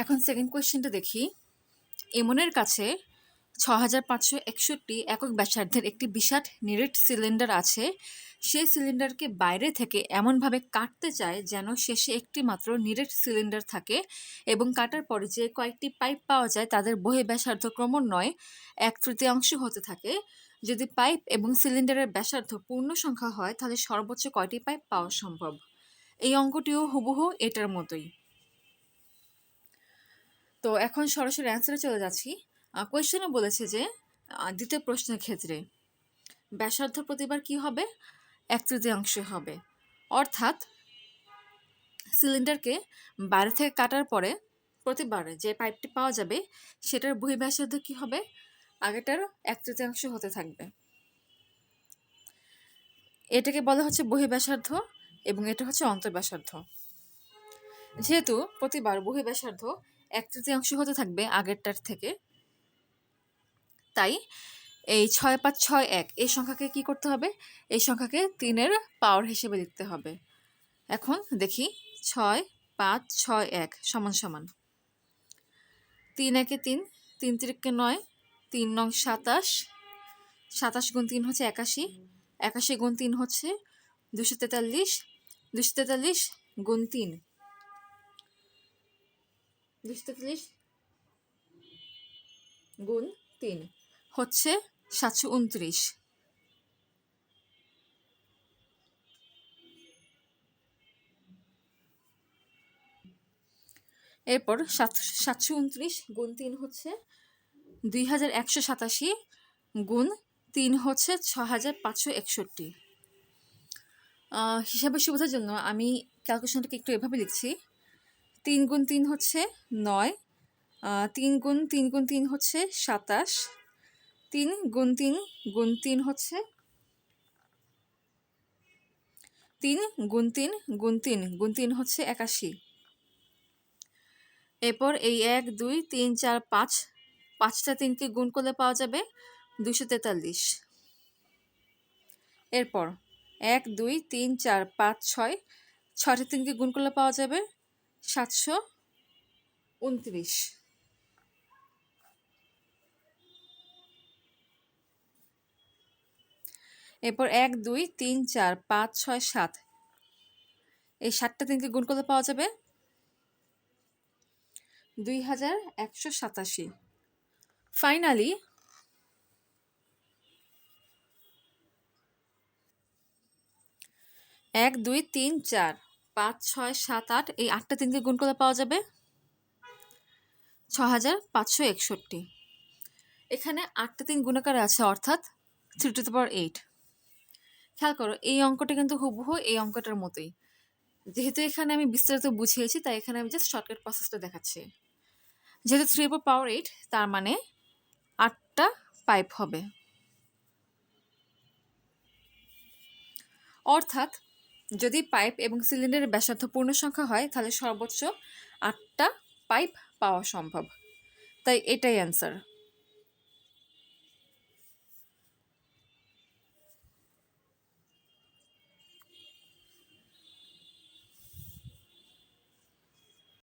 এখন সেকেন্ড কোয়েশ্চেনটা দেখি। এমনের কাছে ছ হাজার পাঁচশো একষট্টি একক ব্যাসার্ধের একটি বিশাল নিরেট সিলিন্ডার আছে। সেই সিলিন্ডারকে বাইরে থেকে এমনভাবে কাটতে চায় যেন শেষে একটি মাত্র নিরেট সিলিন্ডার থাকে এবং কাটার পরে যে কয়েকটি পাইপ পাওয়া যায় তাদের বহে ব্যাসার্ধ ক্রমান্বয়ে এক তৃতীয়াংশ হতে থাকে। যদি পাইপ এবং সিলিন্ডারের ব্যাসার্ধ পূর্ণ সংখ্যা হয় তাহলে সর্বোচ্চ কয়টি পাইপ পাওয়া সম্ভব? এই অঙ্কটিও হুবহু এটার মতোই। তো এখন সরাসরি অ্যান্সারে চলে যাচ্ছি। কোয়েশ্চেনে বলেছে যে দ্বিতীয় প্রশ্নের ক্ষেত্রে ব্যাসার্ধ প্রতিবার কি হবে? এক তৃতীয়াংশ হবে। অর্থাৎ সিলিন্ডারকে বাইরে থেকে কাটার পরে প্রতিবারে যে পাইপটি পাওয়া যাবে, সেটার বহিঃব্যাসার্ধ কী হবে? আগেটার এক তৃতীয়াংশ হতে থাকবে। এটাকে বলা হচ্ছে বহিঃব্যাসার্ধ এবং এটা হচ্ছে অন্তর্ব্যাসার্ধ। যেহেতু প্রতিবার বহিঃব্যাসার্ধ এক তৃতীয়াংশ হতে থাকবে আগেরটার থেকে। তাই এই ছয় পাঁচ ছয় এক, এই সংখ্যাকে কি করতে হবে? এই সংখ্যাকে তিনের পাওয়ার হিসেবে লিখতে হবে। এখন দেখি ছয় পাঁচ ছয় এক সমান সমান। তিন একে তিন তিন তিরিকে নয়, তিন নং সাতাশ সাতাশ গুণ তিন হচ্ছে একাশি একাশি গুণ তিন হচ্ছে দুশো তেতাল্লিশ দুশো তেতাল্লিশ গুণ তিন। দুশো তেতাল্লিশ গুণ তিন হচ্ছে সাতশো উনত্রিশ এরপর সাত- সাতশো উনত্রিশ গুণ তিন হচ্ছে দুই হাজার একশো সাতাশি গুণ তিন হচ্ছে ছ হাজার পাঁচশো একষট্টি। হিসাবের সুবিধার জন্য আমি ক্যালকুলেশনটাকে একটু এভাবে লিখছি। তিন গুণ তিন হচ্ছে নয় তিন গুণ তিন গুণ তিন হচ্ছে সাতাশ, তিন গুণ তিন গুণ তিন হচ্ছে তিন গুণ তিন গুণ তিন গুণ তিন হচ্ছে একাশি। এরপর এই এক, দুই, তিন, চার, পাঁচ, পাঁচটা তিনকে গুণ করলে পাওয়া যাবে দুশো তেতাল্লিশ। এরপর এক, দুই, তিন, চার, পাঁচ, ছয়, ছয়টা তিনকে গুণ করলে পাওয়া যাবে সাতশো উনত্রিশ। এরপর এক, দুই, তিন, চার, পাঁচ, ছয়, সাত। এই সাতটা তিনকে গুণ করলে পাওয়া যাবে দুই হাজার একশো সাতাশি। ফাইনালি এক, দুই, তিন, চার। পাঁচ, ছয়, সাত, আট, এই আটটা তিনকে গুণ করলে পাওয়া যাবে ছ হাজার পাঁচশো একষট্টি। এখানে আটটা তিন গুণাকারে আছে, অর্থাৎ three to the power eight খেয়াল করো, এই অঙ্কটা কিন্তু হুবহু এই অঙ্কটার মতোই। যেহেতু এখানে আমি বিস্তারিত বুঝিয়েছি, তাই এখানে আমি জাস্ট শর্টকাট প্রসেসটা দেখাচ্ছি। যেহেতু থ্রি উপর পাওয়ার এইট তার মানে আটটা পাইপ হবে। অর্থাৎ যদি পাইপ এবং সিলিন্ডারের ব্যাসার্ধ পূর্ণ সংখ্যা হয়, তাহলে সর্বোচ্চ আটটা পাইপ পাওয়া সম্ভব। তাই এটাই অ্যান্সার